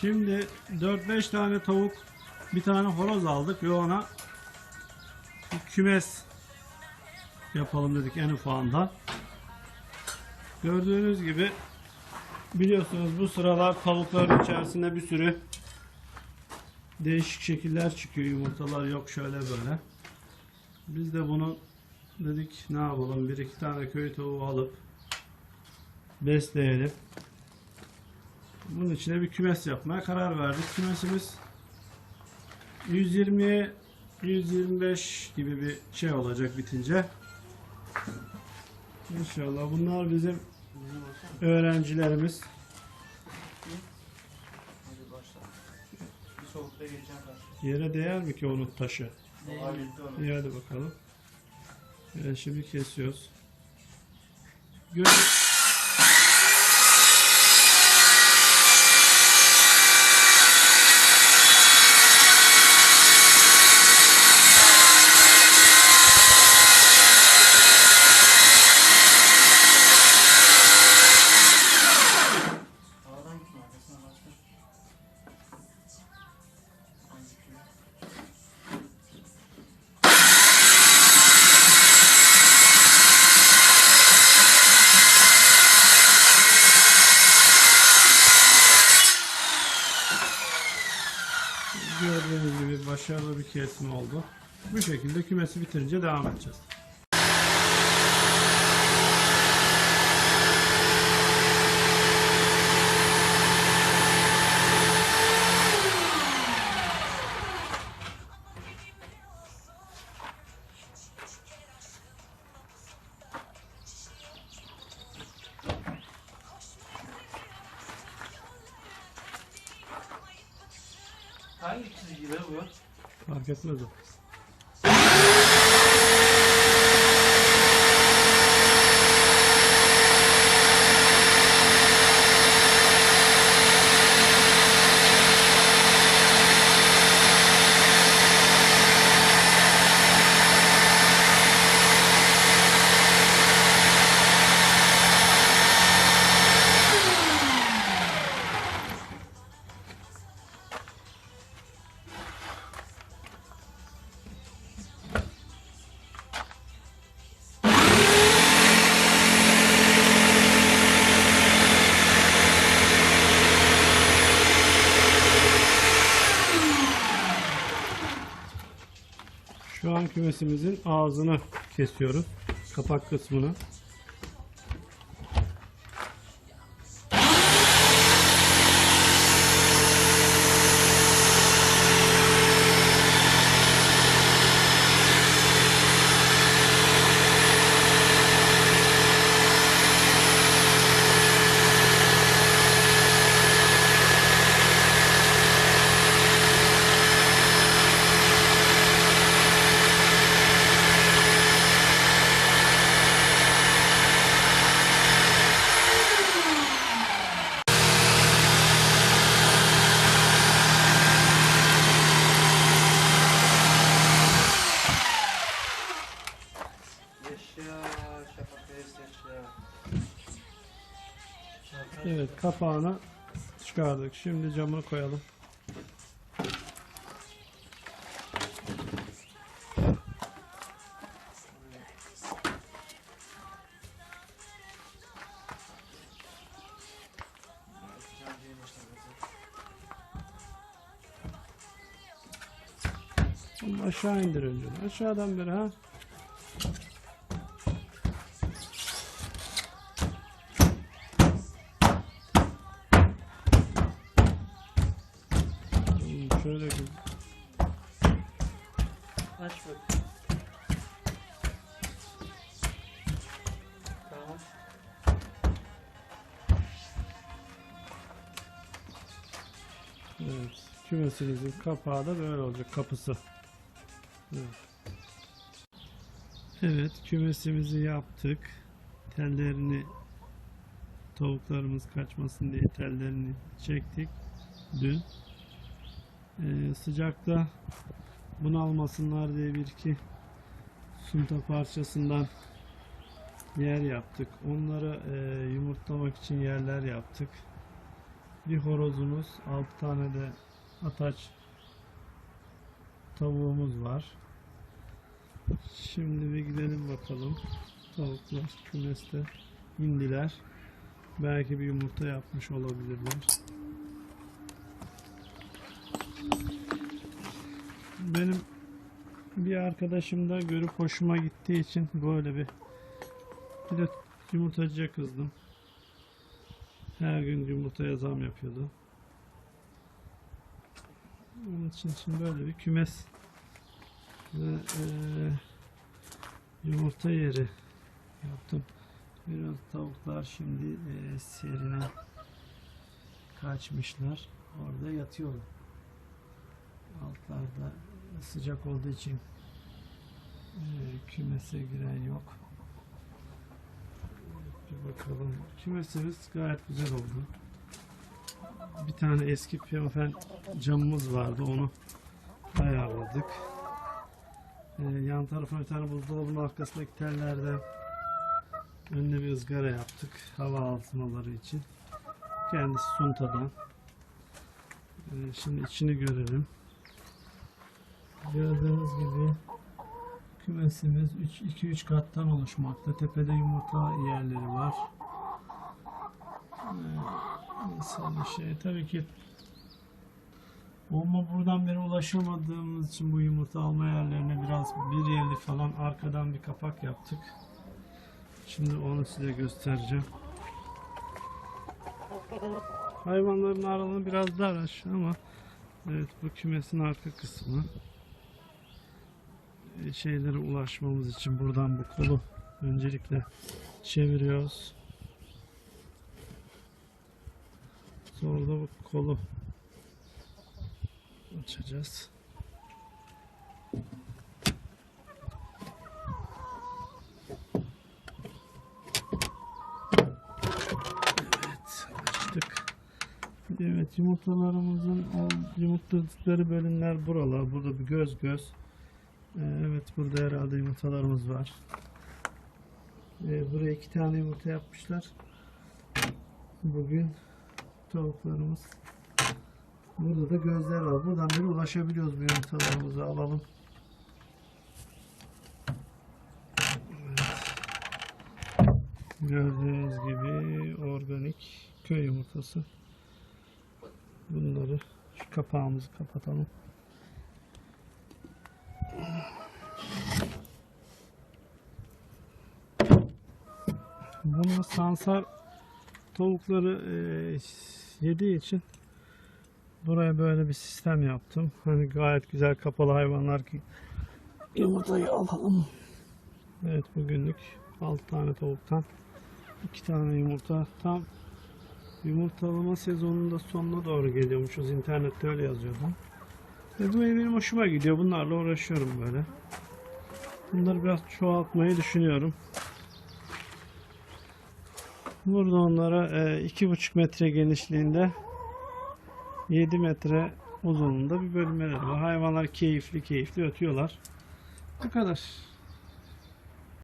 Şimdi 4-5 tane tavuk, bir tane horoz aldık ve ona bir kümes yapalım dedik en ufağından. Gördüğünüz gibi biliyorsunuz bu sıralar tavukların içerisinde bir sürü değişik şekiller çıkıyor. Yumurtalar yok şöyle böyle. Biz de bunu dedik ne yapalım bir iki tane köy tavuğu alıp besleyelim. Bunun içine bir kümes yapmaya karar verdik. Kümesimiz 120'ye 125 gibi bir şey olacak bitince. İnşallah bunlar bizim öğrencilerimiz. Yere değer mi ki onun taşı? İyi hadi bakalım. Evet, şimdi kesiyoruz. Gö- başarılı bir kesim oldu. Bu şekilde kümesi bitirince devam edeceğiz. Hangi çizgiler bu? Fark etmez o. Şu an kümesimizin ağzını kesiyoruz. Kapak kısmını. Kapağını çıkardık. Şimdi camını koyalım. Aşağı indir önce. Aşağıdan beri ha. Aç bak. Tamam. Evet. Kümesimizin kapağı da böyle olacak kapısı. Evet. Evet kümesimizi yaptık. Tellerini tavuklarımız kaçmasın diye tellerini çektik dün. Ee, sıcakta bunalmasınlar diye bir iki sunta parçasından yer yaptık. Onları e, yumurtlamak için yerler yaptık. bir horozumuz, 6 tane de ataç tavuğumuz var. Şimdi bir gidelim bakalım. Tavuklar kümeste indiler. Belki bir yumurta yapmış olabilirler. Benim bir arkadaşım da görüp hoşuma gittiği için böyle bir bir de yumurtacıya kızdım. Her gün yumurtaya zam yapıyordu. Onun için şimdi böyle bir kümes ve eee, yumurta yeri yaptım. Biraz tavuklar şimdi eee serine kaçmışlar. Orada yatıyorlar. Altlarda sıcak olduğu için eee, kümese giren yok. Bir bakalım. Kümesimiz gayet güzel oldu. Bir tane eski pimafen camımız vardı. Onu ayarladık. Ee, yan tarafa bir tane buzdolabının arkasındaki tellerden önüne bir ızgara yaptık. Hava almaları için. Kendisi suntadan. Ee, şimdi içini görelim. Gördüğünüz gibi Kümesimiz 2-3 kattan oluşmakta. Tepede yumurta yerleri var. Bir şey? Tabii ki Ama buradan beri ulaşamadığımız için bu yumurta alma yerlerine biraz bir yerli falan arkadan bir kapak yaptık. Şimdi onu size göstereceğim. Hayvanların aralığı biraz dar aşağı ama evet bu kümesin arka kısmı şeylere ulaşmamız için buradan bu kolu öncelikle çeviriyoruz. Sonra da bu kolu açacağız. Evet, açtık. Evet, yumurtalarımızın yumurtladıkları bölümler buralar. Burada bir göz göz. Evet burada herhalde yumurtalarımız var. Ee, buraya iki tane yumurta yapmışlar. Bugün tavuklarımız. Burada da gözler var. Buradan beri ulaşabiliyoruz bu yumurtalarımızı alalım. Gördüğünüz gibi organik köy yumurtası. Bunları şu kapağımızı kapatalım. Bunu sansar tavukları eee, yediği için buraya böyle bir sistem yaptım. Hani gayet güzel kapalı hayvanlar ki yumurtayı alalım. Evet bugünlük 6 tane tavuktan 2 tane yumurta tam yumurtalama sezonunda sonuna doğru geliyormuşuz. İnternette öyle yazıyordu. Ve bu benim hoşuma gidiyor. Bunlarla uğraşıyorum böyle. Bunları biraz çoğaltmayı düşünüyorum. Burada onlara e, iki buçuk metre genişliğinde 7 metre uzunluğunda bir bölmeleri var. Hayvanlar keyifli keyifli ötüyorlar. Bu kadar.